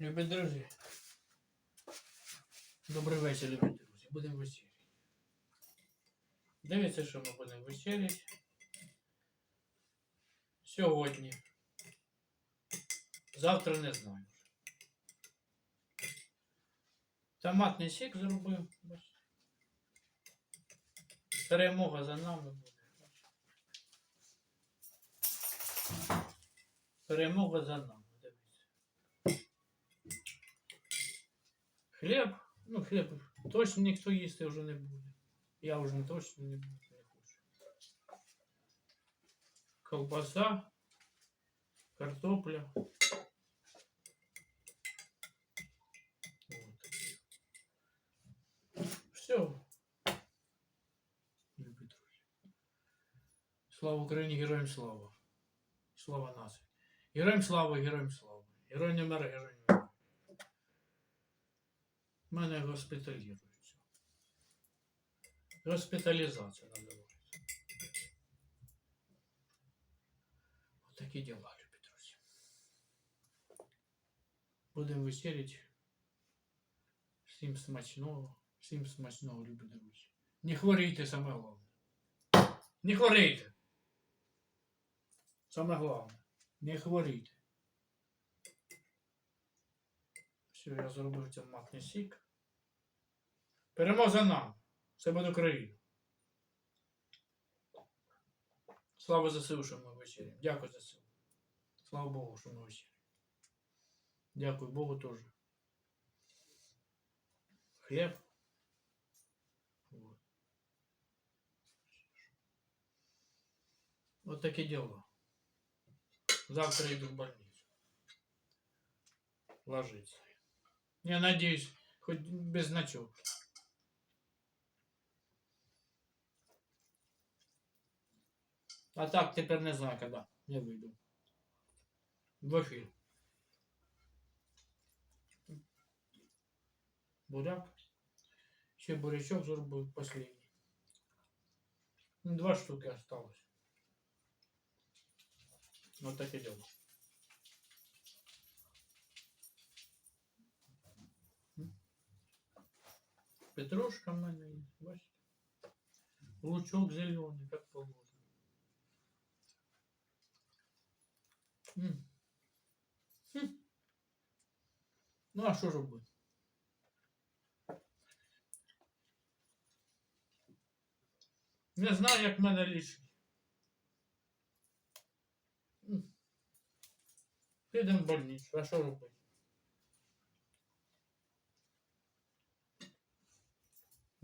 Любі друзі. Добрий вечір, любі друзі. Будемо вечеряти. Дивіться, що ми будемо вечеряти. Сьогодні. Завтра не знаю. Томатний сік зробив. Перемога за нами буде. Перемога за нами. Хліб, ну хліб точно ніхто їсти вже не буде. Я вже точно не буду, не хочу. Колбаса, картопля. Вот. Все. Любі друзі. Слава Україні, героям слава. Слава нації. Героям слава, героям слава. Герой не мер, герой не мер. Мене госпіталізують. Госпіталізація називається. Отакі діла, любі друзі. Будемо вечеряти. Всім смачного, всім смачного, любі друзі. Не хворійте саме головне. Не хворійте. Саме головне. Не хворійте. Все, я зробив томатний сік. Перемога нам. Це буде Україна. Слава ЗСУ, що ми вечері. Дякую ЗСУ. Слава Богу, що ми вечері. Дякую Богу теж. Хліб. Вот. Такие дела. Завтра иду в больницу. Ложиться. Я надеюсь, хоть без ночевки. А так тепер не знаю, когда я выйду. В эфир. Буряк. Ще бурячок зробив последний. Два штуки осталось. Вот так и дело. Петрушка в мене є, бачите? Лучок зеленый, как положено. М. Хм. Ну а що робити? Не знаю, як мене лічить. М. Підемо в больницю, а що робити?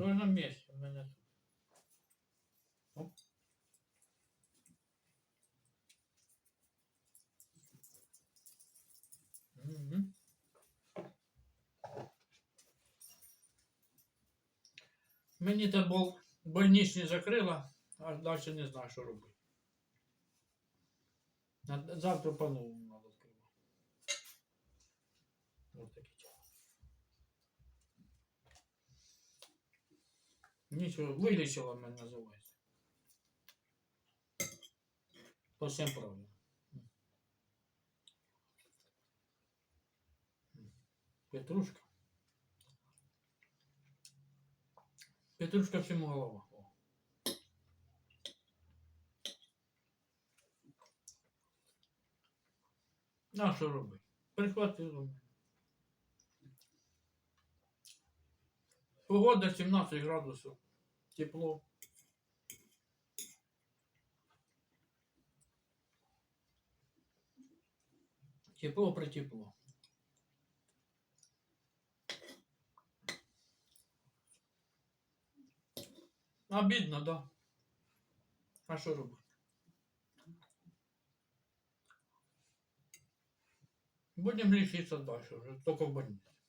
Все на месте у меня тут. Оп. Мгм. Мені та бол... больничний закрила, а далі не знаю, що робити. Завтра по-новому треба відкривати. Ось такі діла. Нічого, вилічила мене називається. По всім правилам. Петрушка. Петрушка всему голова. А що робити? Прихватило Погода 17 градусів. Тепло. Тепло притепло. Обідно, да. А що робити? Будем лечиться дальше уже, только в больнице.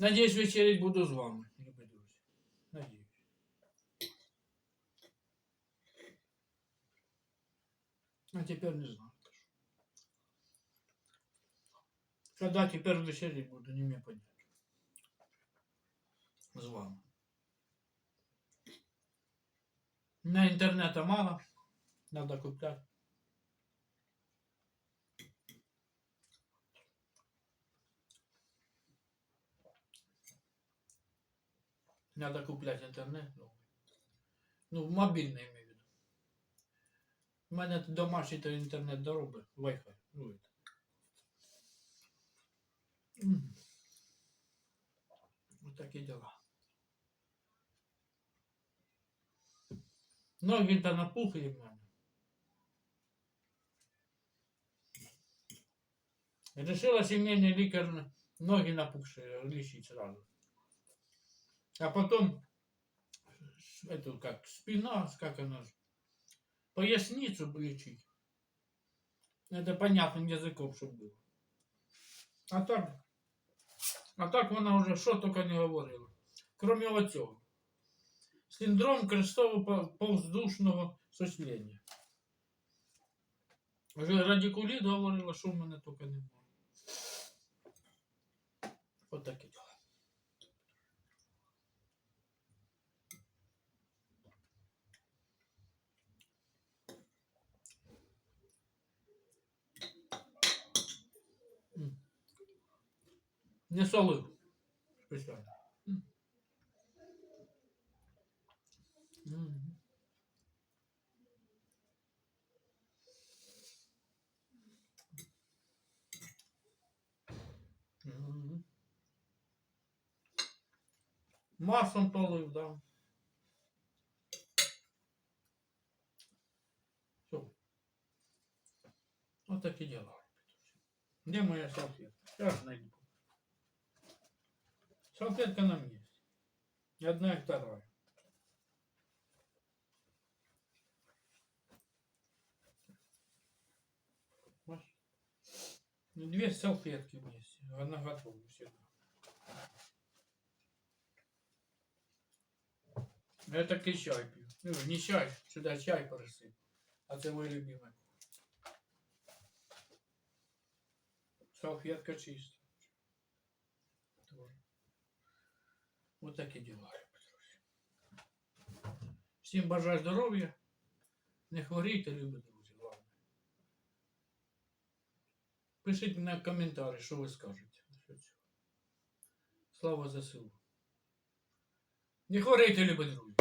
Надеюсь, вечерять буду з вами, любі. А теперь не знаю. Когда теперь вечерять буду, не мне понять. З вами. На интернета мало. Надо куплять. Надо куплять интернет новый. Ну, мобильный имею в виду. У мене домашній то інтернет дороби, Wi-Fi. Ну, это. М. Вот такие дела. Ноги-то напухли в мене. Решила сімейний лікар ноги напухшие лечить сразу. А потом с- эту как спина, с- как она ж, поясницу бы лечить. Это понятным языком, чтобы было. А так, а так вона уже що тільки не говорила. Кроме оцього. Синдром крестово-повздушного сочленення. Вже радикуліт говорила, що в мене тільки не Не солив. Спеціально. Маслом полив, да. Все. Вот такие дела. Где моя салфетка? Сейчас найду. Салфетка на месте. И одна и вторая. Ну, Две салфетки вместе. Одна готова всегда. Я такий чай пью. Ну, не чай, сюда чай поросит. А це мой любимый. Салфетка чиста. Вот такі діла. друзі. Всім бажаю здоров'я. Не хворійте, любі друзі, головне. Пишіть на коментарі, що ви скажете. насчет цього. Слава ЗСУ. Не хворійте, любі друзі.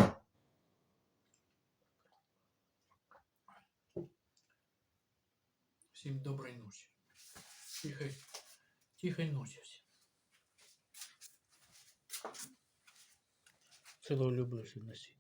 Всім доброї ночі. Тихой, тихой ночи всім. Цілого люблю всім на світі.